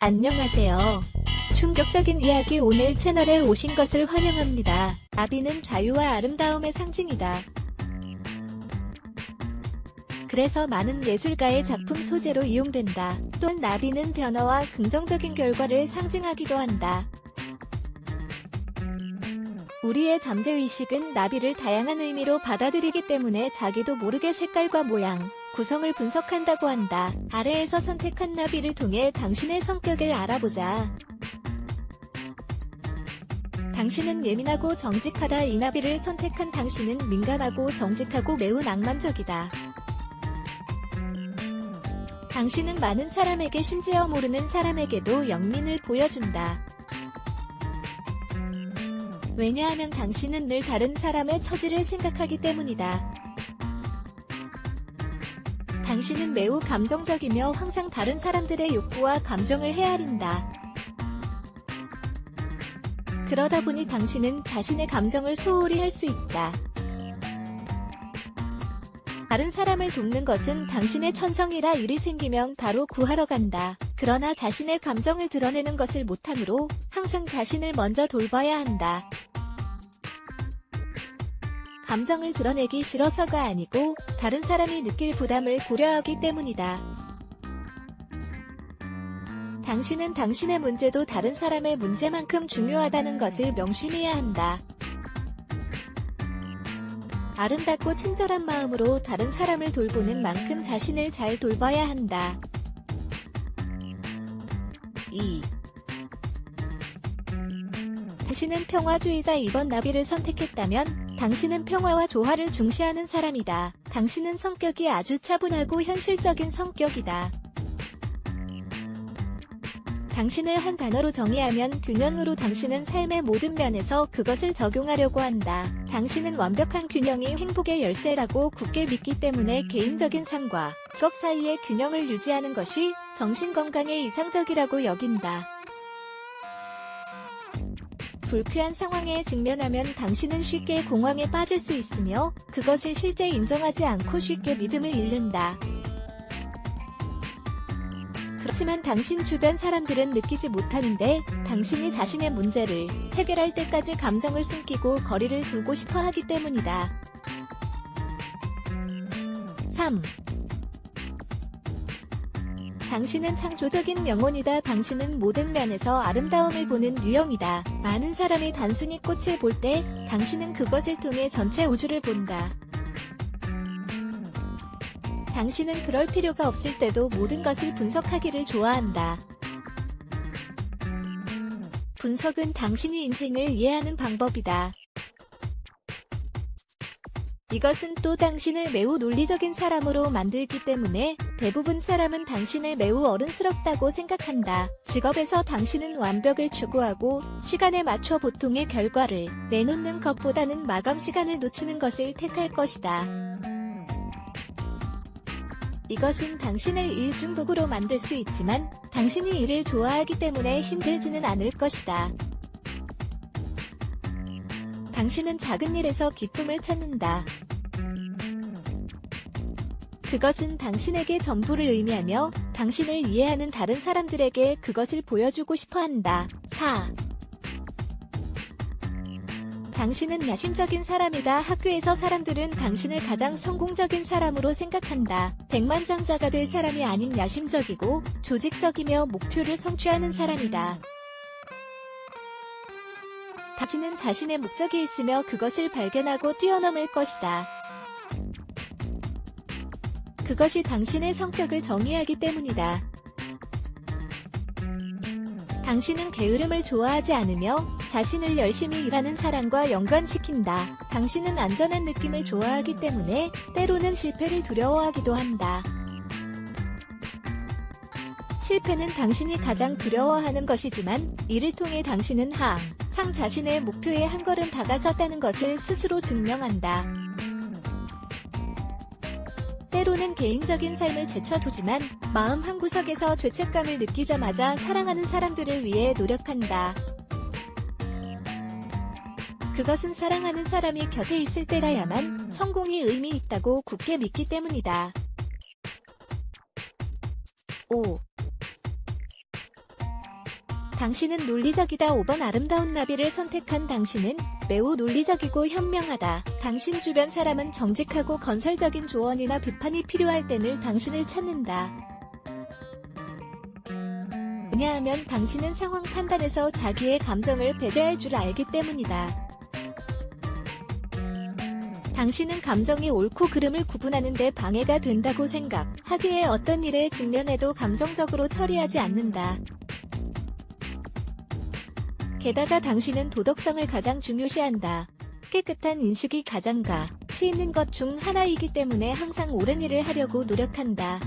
안녕하세요. 충격적인 이야기 오늘 채널에 오신 것을 환영합니다. 나비는 자유와 아름다움의 상징이다. 그래서 많은 예술가의 작품 소재로 이용된다. 또한 나비는 변화와 긍정적인 결과를 상징하기도 한다. 우리의 잠재의식은 나비를 다양한 의미로 받아들이기 때문에 자기도 모르게 색깔과 모양, 구성을 분석한다고 한다. 아래에서 선택한 나비를 통해 당신의 성격을 알아보자. 당신은 예민하고 정직하다. 이 나비를 선택한 당신은 민감하고 정직하고 매우 낭만적이다. 당신은 많은 사람에게 심지어 모르는 사람에게도 영민을 보여준다. 왜냐하면 당신은 늘 다른 사람의 처지를 생각하기 때문이다. 당신은 매우 감정적이며 항상 다른 사람들의 욕구와 감정을 헤아린다. 그러다 보니 당신은 자신의 감정을 소홀히 할 수 있다. 다른 사람을 돕는 것은 당신의 천성이라 일이 생기면 바로 구하러 간다. 그러나 자신의 감정을 드러내는 것을 못하므로 항상 자신을 먼저 돌봐야 한다. 감정을 드러내기 싫어서가 아니고 다른 사람이 느낄 부담을 고려하기 때문이다. 당신은 당신의 문제도 다른 사람의 문제만큼 중요하다는 것을 명심해야 한다. 아름답고 친절한 마음으로 다른 사람을 돌보는 만큼 자신을 잘 돌봐야 한다. 2. 당신은 평화주의자 이번 나비를 선택했다면 당신은 평화와 조화를 중시하는 사람이다. 당신은 성격이 아주 차분하고 현실적인 성격이다. 당신을 한 단어로 정의하면 균형으로 당신은 삶의 모든 면에서 그것을 적용하려고 한다. 당신은 완벽한 균형이 행복의 열쇠라고 굳게 믿기 때문에 개인적인 삶과 직업 사이의 균형을 유지하는 것이 정신건강에 이상적이라고 여긴다. 불쾌한 상황에 직면하면 당신은 쉽게 공황에 빠질 수 있으며 그것을 실제 인정하지 않고 쉽게 믿음을 잃는다. 그렇지만 당신 주변 사람들은 느끼지 못하는데 당신이 자신의 문제를 해결할 때까지 감정을 숨기고 거리를 두고 싶어 하기 때문이다. 3. 당신은 창조적인 영혼이다. 당신은 모든 면에서 아름다움을 보는 유형이다. 많은 사람이 단순히 꽃을 볼 때 당신은 그것을 통해 전체 우주를 본다. 당신은 그럴 필요가 없을 때도 모든 것을 분석하기를 좋아한다. 분석은 당신이 인생을 이해하는 방법이다. 이것은 또 당신을 매우 논리적인 사람으로 만들기 때문에 대부분 사람은 당신을 매우 어른스럽다고 생각한다. 직업에서 당신은 완벽을 추구하고 시간에 맞춰 보통의 결과를 내놓는 것보다는 마감 시간을 놓치는 것을 택할 것이다. 이것은 당신을 일 중독으로 만들 수 있지만 당신이 일을 좋아하기 때문에 힘들지는 않을 것이다. 당신은 작은 일에서 기쁨을 찾는다. 그것은 당신에게 전부를 의미하며 당신을 이해하는 다른 사람들에게 그것을 보여주고 싶어 한다. 4. 당신은 야심적인 사람이다. 학교에서 사람들은 당신을 가장 성공적인 사람으로 생각한다. 백만장자가 될 사람이 아닌 야심적이고 조직적이며 목표를 성취하는 사람이다. 당신은 자신의 목적이 있으며 그것을 발견하고 뛰어넘을 것이다. 그것이 당신의 성격을 정의하기 때문이다. 당신은 게으름을 좋아하지 않으며 자신을 열심히 일하는 사람과 연관시킨다. 당신은 안전한 느낌을 좋아하기 때문에 때로는 실패를 두려워하기도 한다. 실패는 당신이 가장 두려워하는 것이지만 이를 통해 당신은 항상 자신의 목표에 한 걸음 다가섰다는 것을 스스로 증명한다. 때로는 개인적인 삶을 제쳐두지만 마음 한구석에서 죄책감을 느끼자마자 사랑하는 사람들을 위해 노력한다. 그것은 사랑하는 사람이 곁에 있을 때라야만 성공이 의미 있다고 굳게 믿기 때문이다. 5. 당신은 논리적이다 5번 아름다운 나비를 선택한 당신은 매우 논리적이고 현명하다. 당신 주변 사람은 정직하고 건설적인 조언이나 비판이 필요할 때늘 당신을 찾는다. 왜냐하면 당신은 상황 판단에서 자기의 감정을 배제할 줄 알기 때문이다. 당신은 감정이 옳고 그름을 구분하는 데 방해가 된다고 생각하기에 어떤 일에 직면해도 감정적으로 처리하지 않는다. 게다가 당신은 도덕성을 가장 중요시한다. 깨끗한 인식이 가장 가치 있는 것 중 하나이기 때문에 항상 옳은 일을 하려고 노력한다.